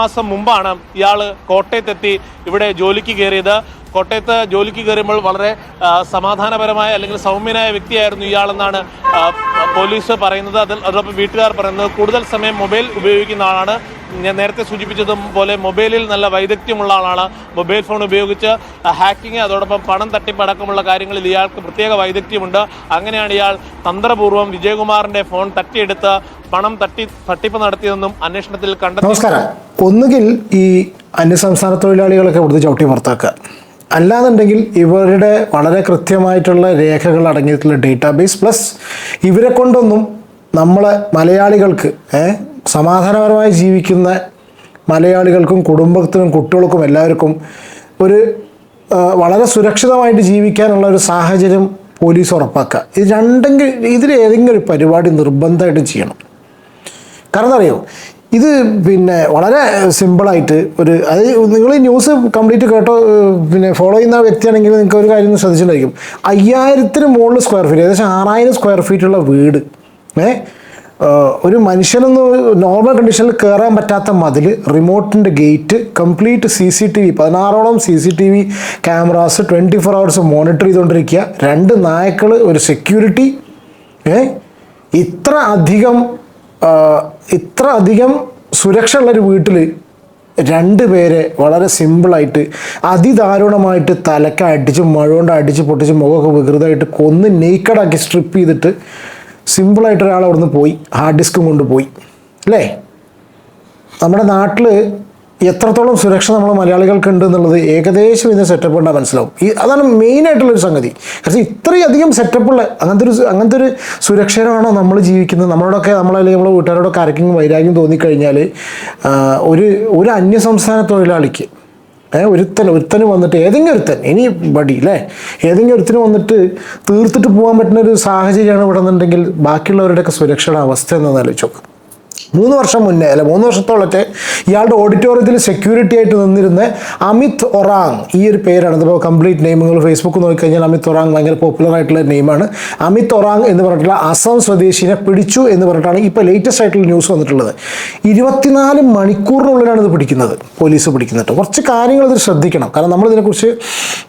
മാസം മുമ്പാണ് ഇയാൾ കോട്ടയത്തെത്തി ഇവിടെ ജോലിക്ക് കയറിയത്. കോട്ടയത്ത് ജോലിക്ക് കയറുമ്പോൾ വളരെ സമാധാനപരമായ അല്ലെങ്കിൽ സൗമ്യനായ വ്യക്തിയായിരുന്നു ഇയാളെന്നാണ് പോലീസ് പറയുന്നത്. അതിൽ അതോടൊപ്പം വീട്ടുകാർ പറയുന്നത് കൂടുതൽ സമയം മൊബൈൽ ഉപയോഗിക്കുന്ന ആളാണ് ഞാൻ നേരത്തെ സൂചിപ്പിച്ചതും പോലെ മൊബൈലിൽ നല്ല വൈദഗ്ധ്യമുള്ള ആളാണ്. മൊബൈൽ ഫോൺ ഉപയോഗിച്ച് ഹാക്കിങ് അതോടൊപ്പം പണം തട്ടിപ്പടക്കമുള്ള കാര്യങ്ങളിൽ ഇയാൾക്ക് പ്രത്യേക വൈദഗ്ധ്യമുണ്ട്. അങ്ങനെയാണ് ഇയാൾ തന്ത്രപൂർവം വിജയകുമാറിന്റെ ഫോൺ തട്ടിയെടുത്ത് പണം തട്ടി തട്ടിപ്പ് നടത്തിയതെന്നും അന്വേഷണത്തിൽ കണ്ടെത്തി നമസ്കാരം. ഒന്നുകിൽ ഈ അന്യസംസ്ഥാന തൊഴിലാളികളൊക്കെ ഇവിടുത്തെ ചവിട്ടി പുറത്താക്കുക. അല്ലാന്നുണ്ടെങ്കിൽ ഇവരുടെ വളരെ കൃത്യമായിട്ടുള്ള രേഖകൾ അടങ്ങിയിട്ടുള്ള ഡേറ്റാബേസ് പ്ലസ് ഇവരെ കൊണ്ടൊന്നും നമ്മളെ മലയാളികൾക്ക് സമാധാനപരമായി ജീവിക്കുന്ന മലയാളികൾക്കും കുടുംബത്തിനും കുട്ടികൾക്കും എല്ലാവർക്കും ഒരു വളരെ സുരക്ഷിതമായിട്ട് ജീവിക്കാനുള്ള ഒരു സാഹചര്യം പോലീസ് ഉറപ്പാക്കുക. ഇത് രണ്ടെങ്കിൽ ഇതിൽ ഏതെങ്കിലും ഒരു പരിപാടി നിർബന്ധമായിട്ടും ചെയ്യണം. കാരണം അറിയോ? ഇത് പിന്നെ വളരെ സിമ്പിളായിട്ട് ഒരു അത് നിങ്ങൾ ഈ ന്യൂസ് കംപ്ലീറ്റ് കേട്ടോ പിന്നെ ഫോളോ ചെയ്യുന്ന വ്യക്തിയാണെങ്കിൽ നിങ്ങൾക്ക് ഒരു കാര്യം ശ്രദ്ധിച്ചിട്ടുണ്ടായിരിക്കും. അയ്യായിരത്തിന് മുകളിൽ സ്ക്വയർ ഫീറ്റ് ഏകദേശം ആറായിരം സ്ക്വയർ ഫീറ്റുള്ള വീട് ഏഹ് ഒരു മനുഷ്യനൊന്ന് നോർമൽ കണ്ടീഷനിൽ കയറാൻ പറ്റാത്ത മതിൽ റിമോട്ടിന്റെ gate complete C C T V പതിനാറോളം C C T V cameras twenty four hours monitor ചെയ്തുകൊണ്ടിരിക്കുക രണ്ട് നായ്ക്കൾ ഒരു സെക്യൂരിറ്റി ഏ? ഇത്ര അധികം ഇത്ര അധികം സുരക്ഷ ഉള്ളൊരു വീട്ടിൽ രണ്ട് പേരെ വളരെ സിമ്പിളായിട്ട് അതിദാരുണമായിട്ട് തലക്ക് അടിച്ച് മഴ കൊണ്ട് അടിച്ച് പൊട്ടിച്ച് മുഖമൊക്കെ വികൃതമായിട്ട് കൊന്ന് നെയ്ക്കടാക്കി സ്ട്രിപ്പ് ചെയ്തിട്ട് സിമ്പിളായിട്ട് ഒരാൾ അവിടുന്ന് പോയി ഹാർഡ് ഡിസ്കും കൊണ്ട് പോയി അല്ലേ? നമ്മുടെ നാട്ടിൽ എത്രത്തോളം സുരക്ഷ നമ്മൾ മലയാളികൾക്ക് ഉണ്ട് എന്നുള്ളത് ഏകദേശം ഇതിന് സെറ്റപ്പ് ഉണ്ടാ മനസ്സിലാവും. ഈ അതാണ് മെയിനായിട്ടുള്ളൊരു സംഗതി. കാരണം ഇത്രയധികം സെറ്റപ്പുള്ള അങ്ങനത്തെ ഒരു അങ്ങനത്തെ ഒരു സുരക്ഷയിലാണോ നമ്മൾ ജീവിക്കുന്നത്? നമ്മളോടൊക്കെ നമ്മളല്ലെങ്കിൽ നമ്മളെ വീട്ടുകാരോടൊക്കെ ആർക്കെങ്കിലും വൈരാഗ്യം തോന്നിക്കഴിഞ്ഞാൽ ഒരു ഒരു അന്യസംസ്ഥാന തൊഴിലാളിക്ക് ഒരുത്തൻ ഒരുത്തന് വന്നിട്ട് ഏതെങ്കിലും ഒരുത്തൻ ഇനി ബടി അല്ലേ ഏതെങ്കിലും ഒരുത്തന് വന്നിട്ട് തീർത്തിട്ട് പോകാൻ പറ്റുന്ന ഒരു സാഹചര്യമാണ് ഇവിടെ നിന്നുണ്ടെങ്കിൽ ബാക്കിയുള്ളവരുടെയൊക്കെ സുരക്ഷയുടെ അവസ്ഥ ആലോചിച്ച് നോക്ക്. മൂന്ന് വർഷം മുന്നേ അല്ല മൂന്ന് വർഷത്തോളത്തെ ഇയാളുടെ ഓഡിറ്റോറിയത്തിൽ സെക്യൂരിറ്റി ആയിട്ട് നിന്നിരുന്ന അമിത് ഒറാങ് ഈ ഒരു പേരാണ്. ഇതിപ്പോൾ കംപ്ലീറ്റ് നെയിമുകൾ നിങ്ങൾ ഫേസ്ബുക്ക് നോക്കിക്കഴിഞ്ഞാൽ അമിത് ഒറാങ് ഭയങ്കര പോപ്പുലർ ആയിട്ടുള്ള നെയിമാണ് അമിത് ഒറാങ് എന്ന് പറഞ്ഞിട്ടുള്ള അസം സ്വദേശിനെ പിടിച്ചു എന്ന് പറഞ്ഞിട്ടാണ് ഇപ്പോൾ ലേറ്റസ്റ്റ് ആയിട്ടുള്ള ന്യൂസ് വന്നിട്ടുള്ളത്. ഇരുപത്തിനാല് മണിക്കൂറിനുള്ളിലാണ് ഇത് പിടിക്കുന്നത് പോലീസ് പിടിക്കുന്നത്. കുറച്ച് കാര്യങ്ങൾ ഇത് ശ്രദ്ധിക്കണം. കാരണം നമ്മളിതിനെക്കുറിച്ച്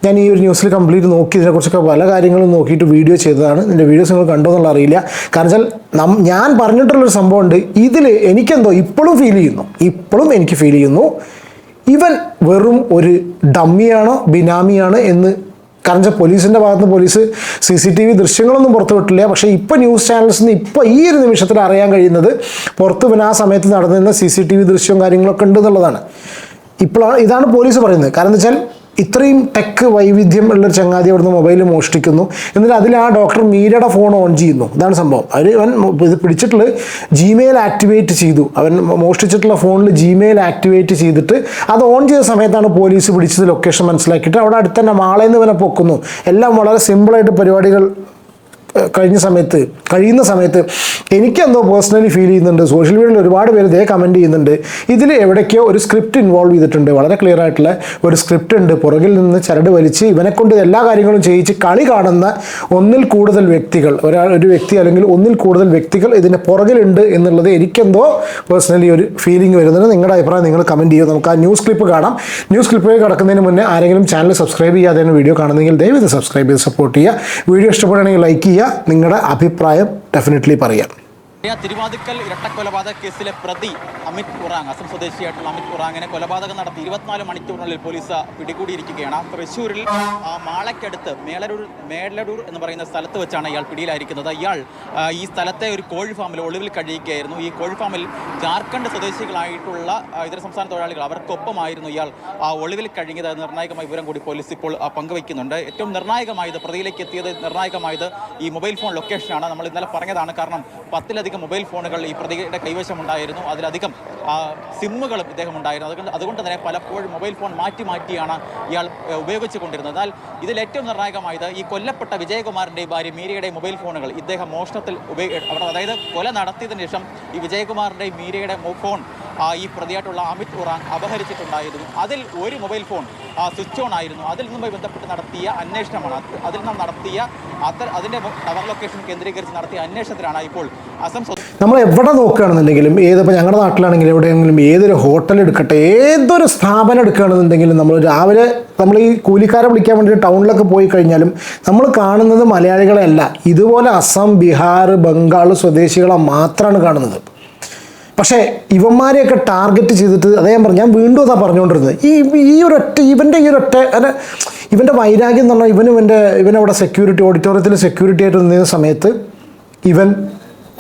ഞാൻ ഈ ഒരു ന്യൂസിൽ കംപ്ലീറ്റ് നോക്കി ഇതിനെക്കുറിച്ചൊക്കെ പല കാര്യങ്ങളും നോക്കിയിട്ട് വീഡിയോ ചെയ്തതാണ്. ഇതിന്റെ വീഡിയോസ് നിങ്ങൾ കണ്ടോ എന്നുള്ള അറിയില്ല. കാരണം വെച്ചാൽ ഞാൻ പറഞ്ഞിട്ടുള്ളൊരു സംഭവമുണ്ട്. ഇതിൽ എനിക്കെന്തോ ഇപ്പോഴും ഫീൽ ചെയ്യുന്നു. ഇപ്പോഴും എനിക്ക് ഫീൽ ചെയ്യുന്നു. ഇവൻ വെറും ഒരു ഡമ്മിയാണോ ബിനാമിയാണ് എന്ന് കാരണം വെച്ചാൽ പോലീസിന്റെ ഭാഗത്ത് നിന്ന് police C C T V ദൃശ്യങ്ങളൊന്നും പുറത്തുവിട്ടില്ല പക്ഷേ ഇപ്പോൾ ന്യൂസ് ചാനൽസിൽ നിന്ന് ഇപ്പോൾ ഈ ഒരു നിമിഷത്തിൽ അറിയാൻ കഴിയുന്നത് പുറത്ത് പിന്നെ ആ സമയത്ത് നടന്നിരുന്ന സി സി ടി വി ദൃശ്യവും കാര്യങ്ങളൊക്കെ ഉണ്ട് എന്നുള്ളതാണ്. ഇപ്പോഴാണ് ഇതാണ് പോലീസ് പറയുന്നത്. കാരണം എന്ന് വെച്ചാൽ ഇത്രയും ടെക് വൈവിധ്യം ഉള്ളൊരു ചങ്ങാതി അവിടുന്ന് മൊബൈൽ മോഷ്ടിക്കുന്നു. എന്നിട്ട് അതിൽ ആ ഡോക്ടർ മീരയുടെ ഫോൺ ഓൺ ചെയ്യുന്നു. ഇതാണ് സംഭവം. അവർ അവൻ ഇത് പിടിച്ചിട്ടുള്ള ജിമെയിൽ ആക്ടിവേറ്റ് ചെയ്തു. അവൻ മോഷ്ടിച്ചിട്ടുള്ള ഫോണിൽ ജിമെയിൽ ആക്ടിവേറ്റ് ചെയ്തിട്ട് അത് ഓൺ ചെയ്ത സമയത്താണ് പോലീസ് പിടിച്ചത് ലൊക്കേഷൻ മനസ്സിലാക്കിയിട്ട്. അവിടെ അടുത്ത് തന്നെ മാളേന്ന് ഇവനെ പൊക്കുന്നു. എല്ലാം വളരെ സിമ്പിളായിട്ട് പരിപാടികൾ കഴിഞ്ഞ സമയത്ത് കഴിയുന്ന സമയത്ത് എനിക്കെന്തോ പേഴ്സണലി ഫീൽ ചെയ്യുന്നുണ്ട്. സോഷ്യൽ മീഡിയയിൽ ഒരുപാട് പേര് ഇതേ കമന്റ് ചെയ്യുന്നുണ്ട്. ഇതിൽ എവിടേക്കോ ഒരു സ്ക്രിപ്റ്റ് ഇൻവോൾവ് ചെയ്തിട്ടുണ്ട്. വളരെ ക്ലിയർ ആയിട്ടുള്ള ഒരു സ്ക്രിപ്റ്റ് ഉണ്ട്. പുറകിൽ നിന്ന് ചരട് വലിച്ച് ഇവനെ കൊണ്ട് എല്ലാ കാര്യങ്ങളും ചെയ്യിച്ച് കളി കാണുന്ന ഒന്നിൽ കൂടുതൽ വ്യക്തികൾ. ഒരാൾ ഒരു വ്യക്തി അല്ലെങ്കിൽ ഒന്നിൽ കൂടുതൽ വ്യക്തികൾ ഇതിന്റെ പുറകിലുണ്ട് എന്നുള്ളത് എനിക്കെന്തോ പേഴ്സണലി ഒരു ഫീലിംഗ് വരുന്നുണ്ട്. നിങ്ങളുടെ അഭിപ്രായം നിങ്ങൾ കമന്റ് ചെയ്യുക. നമുക്ക് ആ ന്യൂസ് ക്ലിപ്പ് കാണാം. ന്യൂസ് ക്ലിപ്പ് കടക്കുന്നതിന് മുന്നേ ആരെങ്കിലും ചാനൽ സബ്സ്ക്രൈബ് ചെയ്യാതെ വീഡിയോ കാണുന്നെങ്കിൽ ദയവ് സബ്സ്ക്രൈബ് ചെയ്ത് സപ്പോർട്ട് ചെയ്യുക. വീഡിയോ ഇഷ്ടപ്പെടുകയാണെങ്കിൽ ലൈക്ക് ചെയ്യുക. നിങ്ങളുടെ അഭിപ്രായം ഡെഫിനറ്റ്ലി പറയാം. ആ തിരുവാതിക്കൽ ഇരട്ടക്കൊലപാതക കേസിലെ പ്രതി അമിത് ഉറാങ് അസം സ്വദേശിയായിട്ടുള്ള അമിത് ഉറാങ്ങിനെ കൊലപാതകം നടത്തി ഇരുപത്തിനാല് മണിക്കൂറിനുള്ളിൽ പോലീസ് പിടികൂടിയിരിക്കുകയാണ്. തൃശ്ശൂരിൽ മാളയ്ക്കടുത്ത് മേളരൂർ മേളരൂർ എന്ന് പറയുന്ന സ്ഥലത്ത് വെച്ചാണ് ഇയാൾ പിടിയിലായിരിക്കുന്നത്. ഇയാൾ ഈ സ്ഥലത്തെ ഒരു കോഴി ഫാമിൽ ഒളിവിൽ കഴിയുകയായിരുന്നു. ഈ കോഴി ഫാമിൽ ജാർഖണ്ഡ് സ്വദേശികളായിട്ടുള്ള ഇതര സംസ്ഥാന തൊഴിലാളികൾ അവർക്കൊപ്പമായിരുന്നു ഇയാൾ ആ, ഒളിവിൽ കഴിഞ്ഞത്. നിർണായകമായ വിവരം കൂടി പോലീസ് ഇപ്പോൾ പങ്കുവയ്ക്കുന്നുണ്ട്. ഏറ്റവും നിർണായകമായത് പ്രതിയിലേക്ക് എത്തിയത് നിർണായകമായത് ഈ മൊബൈൽ ഫോൺ ലൊക്കേഷനാണ്. നമ്മൾ ഇന്നലെ പറഞ്ഞതാണ് കാരണം പത്തിലധികം മൊബൈൽ ഫോണുകൾ ഈ പ്രതിയുടെ കൈവശമുണ്ടായിരുന്നു അതിലധികം സിമ്മുകളും ഇദ്ദേഹം ഉണ്ടായിരുന്നു. അതുകൊണ്ട് അതുകൊണ്ട് തന്നെ പലപ്പോഴും മൊബൈൽ ഫോൺ മാറ്റി മാറ്റിയാണ് ഇയാൾ ഉപയോഗിച്ചു കൊണ്ടിരുന്നത്. എന്നാൽ ഇതിൽ ഏറ്റവും നിർണായകമായത് ഈ കൊല്ലപ്പെട്ട വിജയകുമാറിന്റെയും ഭാര്യ മീരയുടെ മൊബൈൽ ഫോണുകൾ ഇദ്ദേഹം മോഷണത്തിൽ ഉപയോഗ അതായത് കൊല നടത്തിയതിനു ശേഷം ഈ വിജയകുമാറിന്റെയും മീരയുടെ ഫോൺ ഈ പ്രതിയായിട്ടുള്ള അമിത് ഉറാൻ അപഹരിച്ചിട്ടുണ്ടായിരുന്നു. അതിൽ ഒരു മൊബൈൽ ഫോൺ സ്വിച്ച് ഓൺ ആയിരുന്നു. അതിൽ നിന്നുമായി ബന്ധപ്പെട്ട് നടത്തിയ അന്വേഷണമാണ്. അതിൽ നിന്ന് നടത്തിയ അത്ര അതിന്റെ ടവർ ലൊക്കേഷൻ കേന്ദ്രീകരിച്ച് നടത്തിയ അന്വേഷണത്തിലാണ് ഇപ്പോൾ അസം നമ്മൾ എവിടെ നോക്കുകയാണെന്നുണ്ടെങ്കിലും ഏതിപ്പോൾ ഞങ്ങളുടെ നാട്ടിലാണെങ്കിലും എവിടെയെങ്കിലും ഏതൊരു ഹോട്ടൽ എടുക്കട്ടെ ഏതൊരു സ്ഥാപനം എടുക്കുകയാണെന്നുണ്ടെങ്കിലും നമ്മൾ രാവിലെ നമ്മൾ ഈ കൂലിക്കാരെ വിളിക്കാൻ വേണ്ടി ടൗണിലൊക്കെ പോയി കഴിഞ്ഞാലും നമ്മൾ കാണുന്നത് മലയാളികളെയല്ല. ഇതുപോലെ അസം ബീഹാർ ബംഗാൾ സ്വദേശികളെ മാത്രമാണ് കാണുന്നത്. പക്ഷേ ഇവന്മാരെയൊക്കെ ടാർഗറ്റ് ചെയ്തിട്ട് അതേ ഞാൻ പറഞ്ഞു ഞാൻ വീണ്ടും അതാ പറഞ്ഞുകൊണ്ടിരുന്നത്. ഈ ഈ ഒരൊറ്റ ഇവന്റെ ഈ ഒരൊറ്റ അല്ല ഇവന്റെ വൈരാഗ്യം എന്ന് പറഞ്ഞാൽ ഇവനും ഇവന്റെ ഇവനവിടെ സെക്യൂരിറ്റി ഓഡിറ്റോറിയത്തിൽ സെക്യൂരിറ്റി ആയിട്ട് നിന്ന സമയത്ത് ഇവൻ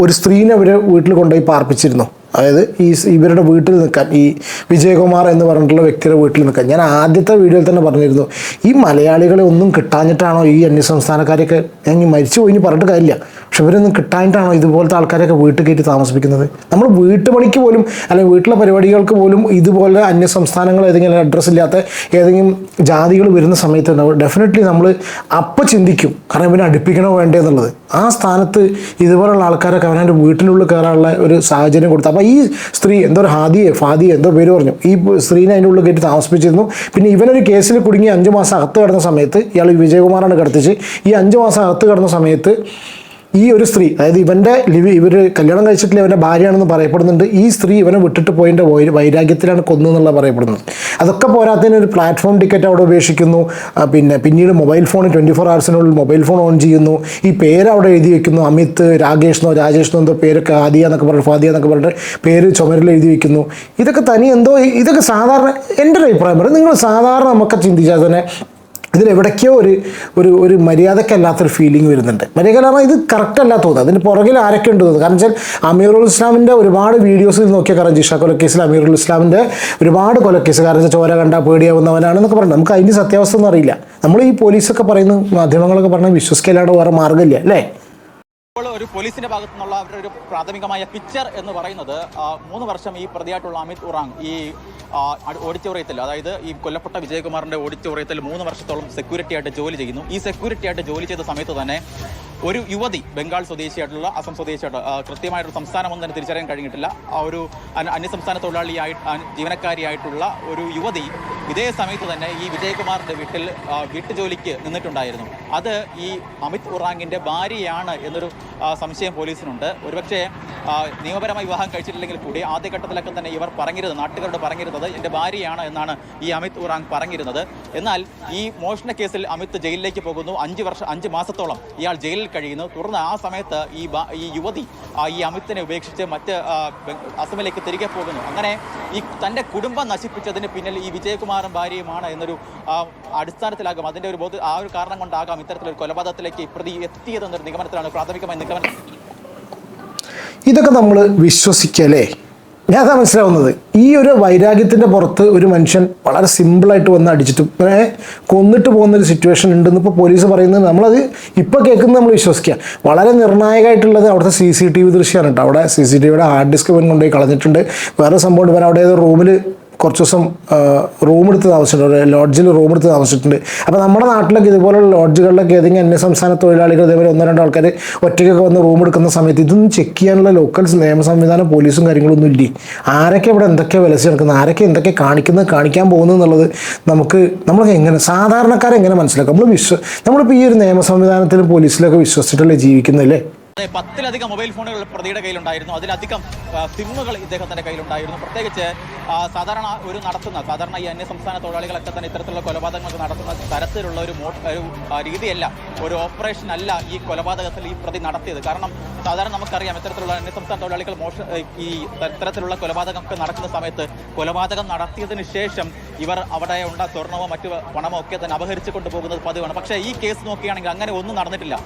ഒരു സ്ത്രീനെ അവർ വീട്ടിൽ കൊണ്ടുപോയി പാർപ്പിച്ചിരുന്നു. അതായത് ഈ ഇവരുടെ വീട്ടിൽ നിൽക്കാൻ ഈ വിജയകുമാർ എന്ന് പറഞ്ഞിട്ടുള്ള വ്യക്തിയുടെ വീട്ടിൽ നിൽക്കാൻ. ഞാൻ ആദ്യത്തെ വീഡിയോയിൽ തന്നെ പറഞ്ഞിരുന്നു ഈ മലയാളികളെ ഒന്നും കിട്ടാഞ്ഞിട്ടാണോ ഈ അന്യസംസ്ഥാനക്കാരെയൊക്കെ ഞാൻ ഇനി മരിച്ചു പോയി പറഞ്ഞിട്ട് കാര്യമില്ല. പക്ഷെ ഇവരൊന്നും കിട്ടാഞ്ഞിട്ടാണോ ഇതുപോലത്തെ ആൾക്കാരെയൊക്കെ വീട്ടിൽ കയറ്റി താമസിപ്പിക്കുന്നത്? നമ്മൾ വീട്ടുപണിക്ക് പോലും അല്ലെങ്കിൽ വീട്ടിലെ പരിപാടികൾക്ക് പോലും ഇതുപോലെ അന്യ സംസ്ഥാനങ്ങൾ ഏതെങ്കിലും അഡ്രസ്സ് ഇല്ലാത്ത ഏതെങ്കിലും ജാതികൾ വരുന്ന സമയത്ത് ഡെഫിനറ്റ്ലി നമ്മൾ അപ്പം ചിന്തിക്കും കാരണം ഇവനെ അടുപ്പിക്കണോ വേണ്ടേ എന്നുള്ളത്. ആ സ്ഥാനത്ത് ഇതുപോലുള്ള ആൾക്കാരൊക്കെ അവനവന്റെ വീട്ടിനുള്ളിൽ കയറാനുള്ള ഒരു സാഹചര്യം കൊടുത്തു ഈ സ്ത്രീ എന്തോ ഒരു ഹാദിയെ ഫാദിയെ എന്തോ പേര് പറഞ്ഞു. ഈ സ്ത്രീനെ അതിന്റെ ഉള്ളിൽ കയറ്റി താമസിപ്പിച്ചിരുന്നു. പിന്നെ ഇവനൊരു കേസിൽ കുടുങ്ങി അഞ്ച് മാസം അകത്ത് കിടന്ന സമയത്ത് ഇയാൾ വിജയകുമാറാണ് കിടത്തിച്ച്. ഈ അഞ്ച് മാസം അകത്ത് കിടന്ന സമയത്ത് ഈ ഒരു സ്ത്രീ അതായത് ഇവന്റെ ലിവ് ഇവർ കല്യാണം കഴിച്ചിട്ടില്ല ഇവന്റെ ഭാര്യയാണെന്ന് പറയപ്പെടുന്നുണ്ട്. ഈ സ്ത്രീ ഇവനെ വിട്ടിട്ട് പോയിന്റെ വൈരാഗ്യത്തിലാണ് കൊന്നു എന്നുള്ള പറയപ്പെടുന്നത്. അതൊക്കെ പോരാത്തതിന് ഒരു പ്ലാറ്റ്ഫോം ടിക്കറ്റ് അവിടെ ഉപേക്ഷിക്കുന്നു. പിന്നെ പിന്നീട് മൊബൈൽ ഫോൺ ട്വന്റി ഫോർ ഹവേഴ്സിനുള്ളിൽ മൊബൈൽ ഫോൺ ഓൺ ചെയ്യുന്നു. ഈ പേര് അവിടെ എഴുതി വെക്കുന്നു. അമിത് രാകേഷ്ന്നോ രാജേഷ്ന്നോ എന്തോ പേരൊക്കെ ആദിയ എന്നൊക്കെ പറഞ്ഞു ഫാദിയ എന്നൊക്കെ പറഞ്ഞിട്ട് പേര് ചുമരിൽ എഴുതി വെക്കുന്നു. ഇതൊക്കെ തനി എന്തോ ഇതൊക്കെ സാധാരണ എന്റെ ഒരു അഭിപ്രായം പറയും. നിങ്ങൾ സാധാരണ നമുക്ക് ചിന്തിച്ചാൽ തന്നെ ഇതിലെവിടേക്കോ ഒരു ഒരു ഒരു മര്യാദക്കല്ലാത്തൊരു ഫീലിംഗ് വരുന്നുണ്ട്. മര്യാദ കാരണം ഇത് കറക്റ്റ് അല്ല തോന്നുന്നത് അതിന് പുറകിൽ ആരൊക്കെ ഉണ്ട് കാരണം വെച്ചാൽ അമീറുൽ ഇസ്ലാമിന്റെ ഒരുപാട് വീഡിയോസിൽ നോക്കിയാൽ കാരണം ജിഷ കൊലക്കേസിൽ അമീറുൽ ഇസ്ലാമിന്റെ ഒരുപാട് കൊലക്കേസ്. കാരണം വെച്ചാൽ ചോര കണ്ട പേടിയാവുന്നവനാണെന്നൊക്കെ പറഞ്ഞു നമുക്ക് അതിന്റെ സത്യാവസ്ഥ ഒന്നും അറിയില്ല. നമ്മൾ ഈ പോലീസൊക്കെ പറയുന്ന മാധ്യമങ്ങളൊക്കെ പറഞ്ഞാൽ വിശ്വസിക്കലാണ്ട് വേറെ മാർഗമില്ല അല്ലേ? ഇപ്പോൾ ഒരു പോലീസിന്റെ ഭാഗത്തു നിന്നുള്ള അവരുടെ ഒരു പ്രാഥമികമായ പിക്ചർ എന്ന് പറയുന്നത് മൂന്ന് വർഷം ഈ പ്രതിയായിട്ടുള്ള അമിത് ഉറാങ് ഈ ഓഡിറ്റോറിയത്തിൽ അതായത് ഈ കൊല്ലപ്പെട്ട വിജയകുമാറിന്റെ ഓഡിറ്റോറിയത്തിൽ മൂന്ന് വർഷത്തോളം സെക്യൂരിറ്റി ആയിട്ട് ജോലി ചെയ്യുന്നു. ഈ സെക്യൂരിറ്റി ആയിട്ട് ജോലി ചെയ്ത സമയത്ത് തന്നെ ഒരു യുവതി ബംഗാൾ സ്വദേശിയായിട്ടുള്ള അസം സ്വദേശിയായിട്ട് ആ, കൃത്യമായിട്ടൊരു സംസ്ഥാനമൊന്നും തന്നെ തിരിച്ചറിയാൻ കഴിഞ്ഞിട്ടില്ല. ആ ഒരു അന്യ- അന്യസംസ്ഥാന തൊഴിലാളിയായി ജീവനക്കാരിയായിട്ടുള്ള ഒരു യുവതി ഇതേ സമയത്ത് തന്നെ ഈ വിജയകുമാറിന്റെ വീട്ടിൽ വീട്ടുജോലിക്ക് നിന്നിട്ടുണ്ടായിരുന്നു. അത് ഈ അമിത് ഉറാങ്ങിന്റെ ഭാര്യയാണ് എന്നൊരു സംശയം പോലീസിനുണ്ട്. ഒരുപക്ഷെ നിയമപരമായി വിവാഹം കഴിച്ചിട്ടില്ലെങ്കിൽ കൂടി ആദ്യഘട്ടത്തിലൊക്കെ തന്നെ ഇവർ പറഞ്ഞിരുന്നത് നാട്ടുകാരോട് പറഞ്ഞിരുന്നത് എന്റെ ഭാര്യയാണ് എന്നാണ് ഈ അമിത് ഉറാങ് പറഞ്ഞിരുന്നത്. എന്നാൽ ഈ മോഷണ കേസിൽ അമിത് ജയിലിലേക്ക് പോകുന്നു. അഞ്ച് വർഷം അഞ്ച് മാസത്തോളം ഇയാൾ ജയിലിൽ കഴിയുന്നു. തുടർന്ന് ആ സമയത്ത് ഈ ഈ യുവതി ഈ അമിത്തിനെ ഉപേക്ഷിച്ച് മറ്റ് അസമിലേക്ക് തിരികെ പോകുന്നു. അങ്ങനെ ഈ തന്റെ കുടുംബം നശിപ്പിച്ചതിന് പിന്നിൽ ഈ വിജയകുമാറും ഭാര്യയുമാണ് എന്നൊരു അടിസ്ഥാനത്തിലാകും. അതിന്റെ ഒരു ബോധ ആ ഒരു കാരണം കൊണ്ടാകാം ഇത്തരത്തിലൊരു കൊലപാതകത്തിലേക്ക് പ്രതി എത്തിയതെന്നൊരു നിഗമനത്തിലാണ് പ്രാഥമികമായി നിഗമനം ഇതൊക്കെ നമ്മൾ വിശ്വസിക്കലേ? ഞാൻ അതാ മനസ്സിലാവുന്നത്. ഈ ഒരു വൈരാഗ്യത്തിന്റെ പുറത്ത് ഒരു മനുഷ്യൻ വളരെ സിമ്പിളായിട്ട് വന്ന് അടിച്ചിട്ട് ഏ, കൊന്നിട്ട് പോകുന്ന ഒരു സിറ്റുവേഷൻ ഉണ്ടെന്ന് ഇപ്പോൾ പോലീസ് പറയുന്നത് നമ്മളത് ഇപ്പോൾ കേൾക്കുന്നത് നമ്മൾ വിശ്വസിക്കുക. വളരെ നിർണായകമായിട്ടുള്ളത് അവിടുത്തെ സി സി ടി വി ദൃശ്യമാണ് കേട്ടോ. അവിടെ സി സി ടി വിയുടെ ഹാർഡ് ഡിസ്ക് ഇവൻ കൊണ്ടുപോയി കളഞ്ഞിട്ടുണ്ട്. വേറെ സംഭവം ഇവൻ അവിടെ ഏതോ റൂമിൽ കുറച്ച് ദിവസം റൂം എടുത്ത് താമസിച്ചിട്ടുണ്ട്. ലോഡ്ജിൽ റൂം എടുത്ത് താമസിച്ചിട്ടുണ്ട്. അപ്പോൾ നമ്മുടെ നാട്ടിലൊക്കെ ഇതുപോലുള്ള ലോഡ്ജുകളിലൊക്കെ ഏതെങ്കിലും അന്യസംസ്ഥാന തൊഴിലാളികൾ ഇതേപോലെ ഒന്നോ രണ്ടോ ആൾക്കാർ ഒറ്റയ്ക്കൊക്കെ വന്ന് റൂം എടുക്കുന്ന സമയത്ത് ഇതൊന്നും ചെക്ക് ചെയ്യാനുള്ള ലോക്കൽ നിയമ സംവിധാനം പോലീസും കാര്യങ്ങളൊന്നും ഇല്ലേ? ആരൊക്കെ ഇവിടെ എന്തൊക്കെ വിലസി നടക്കുന്നത്? ആരൊക്കെ എന്തൊക്കെ കാണിക്കുന്നത് കാണിക്കാൻ പോകുന്നത് എന്നുള്ളത് നമുക്ക് നമ്മളൊക്കെ എങ്ങനെ സാധാരണക്കാരെങ്ങനെ മനസ്സിലാക്കാം? നമ്മൾ വിശ്വ നമ്മളിപ്പോൾ ഈ ഒരു നിയമ സംവിധാനത്തിലും പോലീസിലൊക്കെ വിശ്വസിച്ചിട്ടല്ലേ ജീവിക്കുന്നില്ലേ അതെ പത്തിലധികം മൊബൈൽ ഫോണുകൾ പ്രതിയുടെ കയ്യിലുണ്ടായിരുന്നു. അതിലധികം സിമ്മുകൾ ഇദ്ദേഹത്തിന്റെ കയ്യിലുണ്ടായിരുന്നു. പ്രത്യേകിച്ച് സാധാരണ ഒരു നടത്തുന്ന സാധാരണ ഈ അന്യസംസ്ഥാന തൊഴിലാളികളൊക്കെ തന്നെ ഇത്തരത്തിലുള്ള കൊലപാതകങ്ങൾ നടത്തുന്ന തരത്തിലുള്ള ഒരു രീതിയല്ല ഒരു ഓപ്പറേഷൻ അല്ല ഈ കൊലപാതകത്തിൽ ഈ പ്രതി നടത്തിയത്. കാരണം സാധാരണ നമുക്കറിയാം ഇത്തരത്തിലുള്ള അന്യസംസ്ഥാന തൊഴിലാളികൾ മോഷ ഈ ഇത്തരത്തിലുള്ള കൊലപാതകമൊക്കെ നടക്കുന്ന സമയത്ത് കൊലപാതകം നടത്തിയതിനു ശേഷം ഇവർ അവിടെ ഉണ്ട സ്വർണമോ മറ്റു പണമോ ഒക്കെ തന്നെ അപഹരിച്ചു കൊണ്ടുപോകുന്നത് പതിവാണ്. പക്ഷേ ഈ കേസ് നോക്കുകയാണെങ്കിൽ അങ്ങനെ ഒന്നും നടന്നിട്ടില്ല.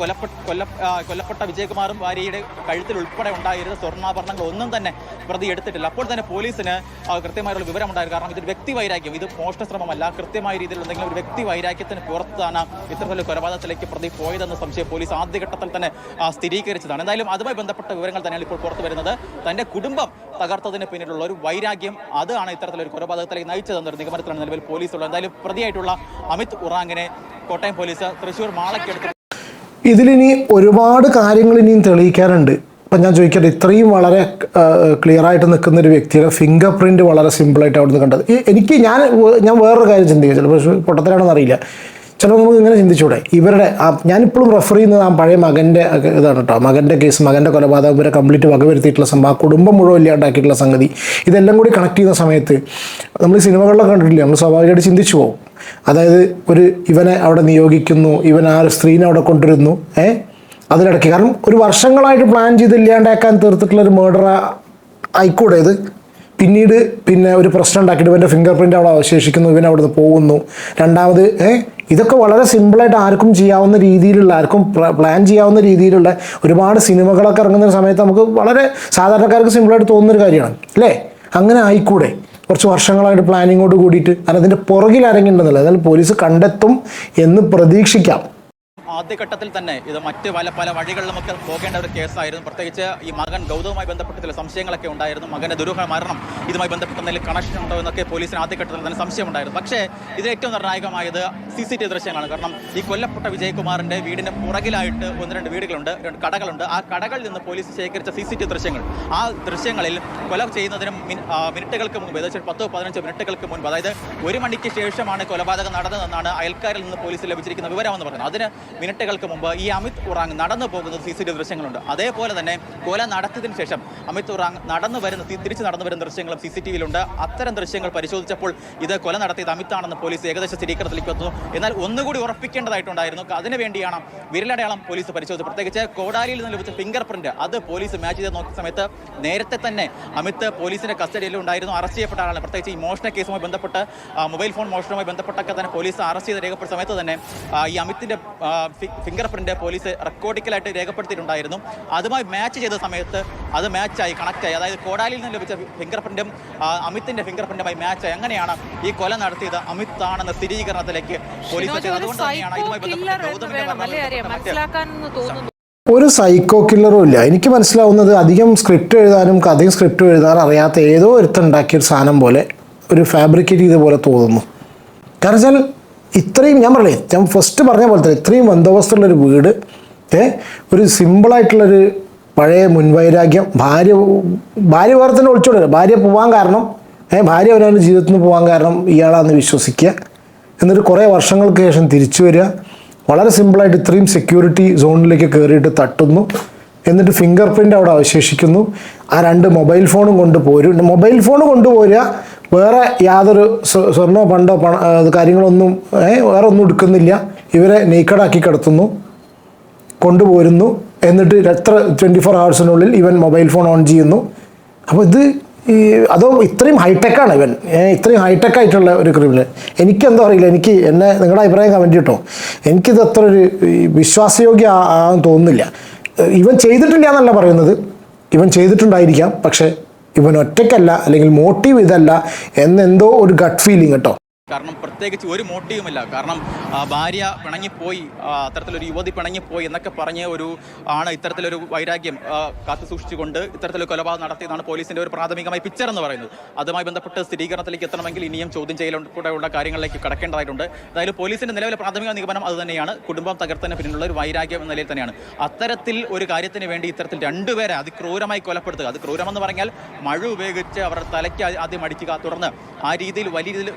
കൊല്ലപ്പെട്ട കൊല്ല ആ, കൊല്ലപ്പെട്ട വിജയകുമാറും ഭാര്യയുടെ കഴുത്തിൽ ഉൾപ്പെടെ ഉണ്ടായിരുന്ന സ്വർണാഭരണങ്ങൾ ഒന്നും തന്നെ പ്രതി എടുത്തിട്ടില്ല. അപ്പോൾ തന്നെ പോലീസിന് ആ, വിവരം ഉണ്ടായിരുന്നു കാരണം ഇതൊരു വ്യക്തി വൈരാഗ്യം. ഇത് മോഷ്ടശ്രമമല്ല കൃത്യമായ രീതിയിൽ എന്തെങ്കിലും ഒരു വ്യക്തി വൈരാഗ്യത്തിന് പുറത്താണ് ഇത്തരത്തിലുള്ള കൊലപാതകത്തിലേക്ക് പ്രതി പോയതെന്ന് സംശയം പോലീസ് ആദ്യഘട്ടത്തിൽ തന്നെ സ്ഥിരീകരിച്ചതാണ്. എന്തായാലും അതുമായി ബന്ധപ്പെട്ട വിവരങ്ങൾ തന്നെയാണ് ഇപ്പോൾ പുറത്തു വരുന്നത്. തന്റെ കുടുംബം തകർത്തതിന് പിന്നിലുള്ള ഒരു വൈരാഗ്യം അതാണ് ഇത്തരത്തിലൊരു കൊലപാതകത്തിലേക്ക് നയിച്ചതെന്നൊരു നിഗമനത്തിലാണ് നിലവിൽ പോലീസുള്ളത്. എന്തായാലും പ്രതിയായിട്ടുള്ള അമിത് ഉറാങ്ങിനെ കോട്ടയം പോലീസ് തൃശൂർ മാളയ്ക്കടുത്ത് ഇതിലിനി ഒരുപാട് കാര്യങ്ങൾ ഇനിയും തെളിയിക്കാനുണ്ട്. ഇപ്പം ഞാൻ ചോദിക്കട്ടെ ഇത്രയും വളരെ ക്ലിയർ ആയിട്ട് നിൽക്കുന്ന ഒരു വ്യക്തിയുടെ ഫിംഗർ പ്രിന്റ് വളരെ സിമ്പിളായിട്ട് അവിടുന്ന് കണ്ടത്. എനിക്ക് ഞാൻ ഞാൻ വേറൊരു കാര്യം ചിന്തിക്കുക ചിലപ്പോൾ പൊട്ടത്തിലാണെന്ന് അറിയില്ല. ചിലപ്പോൾ നമുക്ക് ഇങ്ങനെ ചിന്തിച്ചൂടെ ഇവരുടെ ആ ഞാനിപ്പോഴും റെഫർ ചെയ്യുന്നത് ആ പഴയ മകന്റെ ഇതാണ് കേട്ടോ മകന്റെ കേസ് മകന്റെ കൊലപാതകം ഇവരെ കംപ്ലീറ്റ് വകവരുത്തിയിട്ടുള്ള സംഭവം ആ കുടുംബം മുഴുവൻ ഇല്ലാണ്ടാക്കിയിട്ടുള്ള സംഗതി. ഇതെല്ലാം കൂടി കണക്ട് ചെയ്യുന്ന സമയത്ത് നമ്മൾ സിനിമകളിലൊക്കെ കണ്ടിട്ടില്ല? നമ്മൾ സ്വാഭാവികമായിട്ട് ചിന്തിച്ചു പോകും. അതായത് ഒരു ഇവനെ അവിടെ നിയോഗിക്കുന്നു ഇവൻ ആ ഒരു സ്ത്രീനെ അവിടെ കൊണ്ടുവരുന്നു ഏ? അതിലിടയ്ക്ക് കാരണം ഒരു വർഷങ്ങളായിട്ട് പ്ലാൻ ചെയ്ത് ഇല്ലാണ്ടാക്കാൻ തീർത്തിട്ടുള്ള ഒരു മേഡറ ആയിക്കൂടെ ഇത്? പിന്നീട് പിന്നെ ഒരു പ്രശ്നം ഉണ്ടാക്കിയിട്ട് ഇവന്റെ ഫിംഗർ പ്രിന്റ് അവിടെ അവശേഷിക്കുന്നു ഇവൻ അവിടുന്ന് പോകുന്നു. രണ്ടാമത് ഇതൊക്കെ വളരെ സിമ്പിളായിട്ട് ആർക്കും ചെയ്യാവുന്ന രീതിയിലുള്ള ആർക്കും പ്ലാൻ ചെയ്യാവുന്ന രീതിയിലുള്ള ഒരുപാട് സിനിമകളൊക്കെ ഇറങ്ങുന്ന സമയത്ത് നമുക്ക് വളരെ സാധാരണക്കാർക്ക് സിമ്പിളായിട്ട് തോന്നുന്നൊരു കാര്യമാണ് അല്ലേ? അങ്ങനെ ആയിക്കൂടെ. കുറച്ച് വർഷങ്ങളായിട്ട് പ്ലാനിങ്ങോട് കൂടിയിട്ട് അതിന്റെ പുറകിൽ ആരെങ്കിലുണ്ടെന്നല്ല അതായത് പോലീസ് കണ്ടെത്തും എന്ന് പ്രതീക്ഷിക്കാം. ആദ്യഘട്ടത്തിൽ തന്നെ ഇത് മറ്റ് പല പല വഴികളിലുമൊക്കെ പോകേണ്ട ഒരു കേസായിരുന്നു. പ്രത്യേകിച്ച് ഈ മകൻ ഗൗതവുമായി ബന്ധപ്പെട്ട ചില സംശയങ്ങളൊക്കെ ഉണ്ടായിരുന്നു. മകന്റെ ദുരൂഹ മരണം ഇതുമായി ബന്ധപ്പെട്ട എന്തെങ്കിലും കണക്ഷൻ ഉണ്ടോ എന്നൊക്കെ പോലീസിന് ആദ്യഘട്ടത്തിൽ തന്നെ സംശയമുണ്ടായിരുന്നു. പക്ഷേ ഇതിൽ ഏറ്റവും നിർണായകമായത് സി സി ടി ദൃശ്യങ്ങളാണ്. കാരണം ഈ കൊല്ലപ്പെട്ട വിജയകുമാറിന്റെ വീടിന് പുറകിലായിട്ട് ഒന്ന് രണ്ട് വീടുകളുണ്ട് രണ്ട് കടകളുണ്ട്. ആ കടകളിൽ നിന്ന് പോലീസ് ശേഖരിച്ച സി സി ടി ദൃശ്യങ്ങൾ. ആ ദൃശ്യങ്ങളിൽ കൊല ചെയ്യുന്നതിന് മിനിറ്റുകൾക്ക് മുമ്പ് ഏകദേശം പത്തോ പതിനഞ്ചോ മിനിറ്റുകൾക്ക് മുൻപ് അതായത് ഒരു മണിക്ക് ശേഷമാണ് കൊലപാതകം നടന്നതെന്നാണ് അയൽക്കാരിൽ നിന്ന് പോലീസ് ലഭിച്ചിരിക്കുന്ന വിവരമെന്ന് പറയുന്നത് അതിന് മിനിറ്റുകൾക്ക് മുമ്പ് ഈ അമിത് ഉറാങ് നടന്നു പോകുന്നത് സി സി ടി ദൃശ്യങ്ങളുണ്ട്. അതേപോലെ തന്നെ കൊല നടത്തിയതിന് ശേഷം അമിത് ഉറാങ് നടന്നു വരുന്ന തിരിച്ചു നടന്നു വരുന്ന ദൃശ്യങ്ങളും സി സി ടി വിയിലുണ്ട്. അത്തരം ദൃശ്യങ്ങൾ പരിശോധിച്ചപ്പോൾ ഇത് കൊല നടത്തിയത് അമിത്താണെന്ന് പോലീസ് ഏകദേശം സ്ഥിരീകരണത്തിലേക്ക് വന്നു. എന്നാൽ ഒന്നുകൂടി ഉറപ്പിക്കേണ്ടതായിട്ടുണ്ടായിരുന്നു. അതിനുവേണ്ടിയാണ് വിരലടയാളം പോലീസ് പരിശോധിച്ചത്. പ്രത്യേകിച്ച് കോടാലിയിൽ നിന്ന് ലഭിച്ച ഫിംഗർ പ്രിന്റ് അത് പോലീസ് മാച്ച് ചെയ്ത് നോക്കിയ സമയത്ത് നേരത്തെ തന്നെ അമിത് പോലീസിന്റെ കസ്റ്റഡിയിൽ ഉണ്ടായിരുന്നു. അറസ്റ്റ് ചെയ്യപ്പെട്ട ആളാണ്. പ്രത്യേകിച്ച് ഈ മോഷണ കേസുമായി ബന്ധപ്പെട്ട് മൊബൈൽ ഫോൺ മോഷണവുമായി ബന്ധപ്പെട്ടൊക്കെ തന്നെ പോലീസ് അറസ്റ്റ് ചെയ്ത് രേഖപ്പെട്ട സമയത്ത് തന്നെ ഈ അമിത്തിന്റെ ഫിംഗർ പ്രിന്റ് പോലീസ് റെക്കോർഡിക്കലായിട്ട് രേഖപ്പെടുത്തിയിട്ടുണ്ടായിരുന്നു. അതുമായി മാച്ച് ചെയ്ത സമയത്ത് അത് മാച്ചായി കണക്റ്റായി അതായത് കോടാലിയിൽ നിന്ന് ലഭിച്ച ഫിംഗർ പ്രിന്റും അമിത്തിന്റെ ഫിംഗർ പ്രിന്റുമായി മാച്ചായി അങ്ങനെയാണ് ഈ കൊല നടത്തിയത് അമിത് ആണെന്ന സ്ഥിരീകരണത്തിലേക്ക് പോലീസ് അതുകൊണ്ട് തന്നെയാണ് ഇതുമായി ബന്ധപ്പെട്ട് ഗൗതമിന്റെ ഒരു സൈക്കോ കില്ലറും ഇല്ല. എനിക്ക് മനസ്സിലാവുന്നത് അധികം സ്ക്രിപ്റ്റ് എഴുതാനും കഥയും സ്ക്രിപ്റ്റ് എഴുതാനും അറിയാത്ത ഏതോ ഒരുത്തുണ്ടാക്കിയ ഒരു സാധനം പോലെ ഒരു ഫാബ്രിക്കേറ്റ് ചെയ്ത പോലെ തോന്നുന്നു. കാരണം വെച്ചാൽ ഇത്രയും ഞാൻ പറഞ്ഞേ ഞാൻ ഫസ്റ്റ് പറഞ്ഞ പോലെ തന്നെ ഇത്രയും ബന്ദോബസ്തുള്ളൊരു വീട് ഏ ഒരു സിമ്പിളായിട്ടുള്ളൊരു പഴയ മുൻവൈരാഗ്യം ഭാര്യ ഭാര്യ വേറെ തന്നെ ഒളിച്ചോടില്ല ഭാര്യ പോകാൻ കാരണം ഏ ഭാര്യ അവനവന്റെ ജീവിതത്തിൽ നിന്ന് പോകാൻ കാരണം ഇയാളാന്ന് വിശ്വസിക്കുക. എന്നിട്ട് കുറേ വർഷങ്ങൾക്ക് ശേഷം തിരിച്ചു വരിക. വളരെ സിമ്പിളായിട്ട് ഇത്രയും സെക്യൂരിറ്റി സോണിലേക്ക് കയറിയിട്ട് തട്ടുന്നു. എന്നിട്ട് ഫിംഗർ പ്രിന്റ് അവിടെ അവശേഷിക്കുന്നു. ആ രണ്ട് മൊബൈൽ ഫോണും കൊണ്ട് പോരും മൊബൈൽ ഫോൺ കൊണ്ടുപോരുക വേറെ യാതൊരു സ്വ- സ്വർണോ പണ്ടോ പണ കാര്യങ്ങളൊന്നും വേറെ ഒന്നും എടുക്കുന്നില്ല. ഇവരെ നെയ്ക്കടാക്കി കിടത്തുന്നു. കൊണ്ടുപോരുന്നു. എന്നിട്ട് എത്ര ട്വന്റി ഫോർ ഹവേഴ്സിനുള്ളിൽ ഇവൻ മൊബൈൽ ഫോൺ ഓൺ ചെയ്യുന്നു. അപ്പോൾ ഇത് ഈ അതോ ഇത്രയും ഹൈടെക്കാണ് ഇവൻ. ഇത്രയും ഹൈടെക് ആയിട്ടുള്ള ഒരു ക്രിമിനൽ എനിക്കെന്തോ അറിയില്ല. എനിക്ക് എന്നെ നിങ്ങളുടെ അഭിപ്രായം കമന്റ് കിട്ടോ എനിക്കിത് അത്ര ഒരു വിശ്വാസയോഗ്യ ആ- തോന്നുന്നില്ല. ഇവൻ ചെയ്തിട്ടില്ല എന്നല്ല പറയുന്നത്. ഇവൻ ചെയ്തിട്ടുണ്ടായിരിക്കാം പക്ഷേ ഇവൻ ഒറ്റയ്ക്കല്ല അല്ലെങ്കിൽ മോട്ടീവ് ഇതല്ല എന്നെന്തോ ഒരു ഗട്ട് ഫീലിംഗ് കേട്ടോ. കാരണം പ്രത്യേകിച്ച് ഒരു മോട്ടീവുമില്ല. കാരണം ഭാര്യ പിണങ്ങിപ്പോയി അത്തരത്തിലൊരു യുവതി പിണങ്ങിപ്പോയി എന്നൊക്കെ പറഞ്ഞ് ഒരു ആണ് ഇത്തരത്തിലൊരു വൈരാഗ്യം കാത്തു സൂക്ഷിച്ചുകൊണ്ട് ഇത്തരത്തിലൊരു കൊലപാതകം നടത്തിയതാണ് പോലീസിന്റെ ഒരു പ്രാഥമികമായ പിക്ചർ എന്ന് പറയുന്നത്. അതുമായി ബന്ധപ്പെട്ട് സ്ഥിരീകരണത്തിലേക്ക് എത്തണമെങ്കിൽ ഇനിയും ചോദ്യം ചെയ്യലും ഉള്ള കാര്യങ്ങളിലേക്ക് കടക്കേണ്ടതായിട്ടുണ്ട്. അതായത് പോലീസിന്റെ നിലവിലെ പ്രാഥമിക നിഗമനം അത് തന്നെയാണ്. കുടുംബം തകർത്തതിന് പിന്നിലുള്ള ഒരു വൈരാഗ്യം എന്ന നിലയിൽ തന്നെയാണ്. അത്തരത്തിൽ ഒരു കാര്യത്തിന് വേണ്ടി ഇത്തരത്തിൽ രണ്ടുപേരെ അതിക്രൂരമായി കൊലപ്പെടുത്തുക. അത് ക്രൂരമെന്ന് പറഞ്ഞാൽ മഴ ഉപയോഗിച്ച് അവരുടെ തലയ്ക്ക് ആദ്യം അടിക്കുക. തുടർന്ന് ആ രീതിയിൽ വലിയ രീതിയിൽ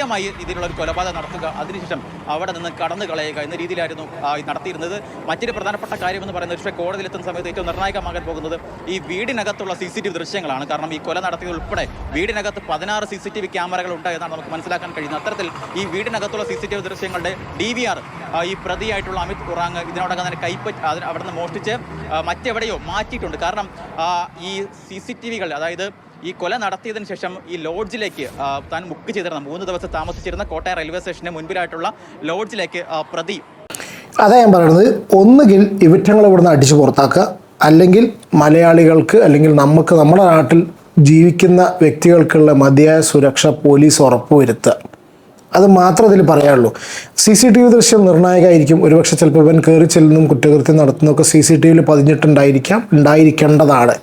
മൃഗീയമായി രീതിയിലുള്ള ഒരു കൊലപാതകം നടത്തുക. അതിനുശേഷം അവിടെ നിന്ന് കടന്നു കളയുക എന്ന രീതിയിലായിരുന്നു നടത്തിയിരുന്നത്. മറ്റൊരു പ്രധാനപ്പെട്ട കാര്യമെന്ന് പറയുന്നത് പക്ഷേ കോടതിയിലെത്തുന്ന സമയത്ത് ഏറ്റവും നിർണായകമാകാൻ പോകുന്നത് ഈ വീടിനകത്തുള്ള സി സി ടി വി ദൃശ്യങ്ങളാണ്. കാരണം ഈ കൊല നടത്തിയത് ഉൾപ്പെടെ വീടിനകത്ത് പതിനാറ് സി സി ടി വി ക്യാമറകൾ ഉണ്ട് എന്നാണ് നമുക്ക് മനസ്സിലാക്കാൻ കഴിയുന്നത്. അത്തരത്തിൽ ഈ വീടിനകത്തുള്ള സി സി ടി വി ദൃശ്യങ്ങളുടെ ഡി വി ആർ ഈ പ്രതിയായിട്ടുള്ള അമിത് ഉറാങ് ഇതിനോടകം തന്നെ കൈപ്പറ്റ് അവിടെ നിന്ന് മോഷ്ടിച്ച് മറ്റെവിടെയോ മാറ്റിയിട്ടുണ്ട്. കാരണം ഈ സി സി ടി വികൾ അതായത് ഈ കൊല നടത്തിയതിനു ശേഷം ഈ ലോഡ്ജിലേക്ക് താൻ ബുക്ക് ചെയ്തിരുന്ന മൂന്ന് ദിവസം താമസിച്ചിരുന്ന കോട്ടയം റെയിൽവേ സ്റ്റേഷന് മുൻപിലായിട്ടുള്ള ലോഡ്ജിലേക്ക് പ്രതി. അതാ ഞാൻ പറയുന്നത് ഒന്നുകിൽ ഇവറ്റങ്ങളെ ഇവിടുന്ന് അടിച്ചു പുറത്താക്കുക അല്ലെങ്കിൽ മലയാളികൾക്ക് അല്ലെങ്കിൽ നമുക്ക് നമ്മുടെ നാട്ടിൽ ജീവിക്കുന്ന വ്യക്തികൾക്കുള്ള മതിയായ സുരക്ഷ പോലീസ് ഉറപ്പുവരുത്തുക. അത് മാത്രം ഇതിൽ പറയാനുള്ളൂ. സി സി ടി വി ദൃശ്യം നിർണായകമായിരിക്കും. ഒരുപക്ഷെ ചിലപ്പോൾ ഇവൻ കയറി ചെല്ലുന്നതും കുറ്റകൃത്യം നടത്തുന്നതൊക്കെ സി സി ടി വിയിൽ പതിഞ്ഞിട്ടുണ്ടായിരിക്കാം ഉണ്ടായിരിക്കേണ്ടതാണ്.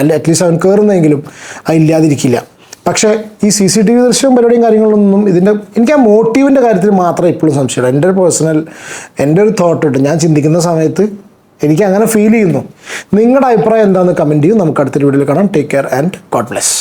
അല്ല അറ്റ്ലീസ്റ്റ് അവൻ കയറുന്നെങ്കിലും അത് ഇല്ലാതിരിക്കില്ല. പക്ഷേ ഈ സി സി ടി വി ദൃശ്യവും പരിപാടിയും കാര്യങ്ങളൊന്നും ഇതിന്റെ എനിക്ക് ആ മോട്ടീവിന്റെ കാര്യത്തിൽ മാത്രമേ ഇപ്പോഴും സംശയമുള്ളൂ എന്റെ ഒരു പേഴ്സണൽ എന്റെ ഒരു തോട്ട് ഉണ്ട് ഞാൻ ചിന്തിക്കുന്ന സമയത്ത് എനിക്ക് അങ്ങനെ ഫീൽ ചെയ്യുന്നു. നിങ്ങളുടെ അഭിപ്രായം എന്താണെന്ന് കമന്റ് ചെയ്യും. നമുക്ക് അടുത്തൊരു വീഡിയോയിൽ കാണാം. Take care and God bless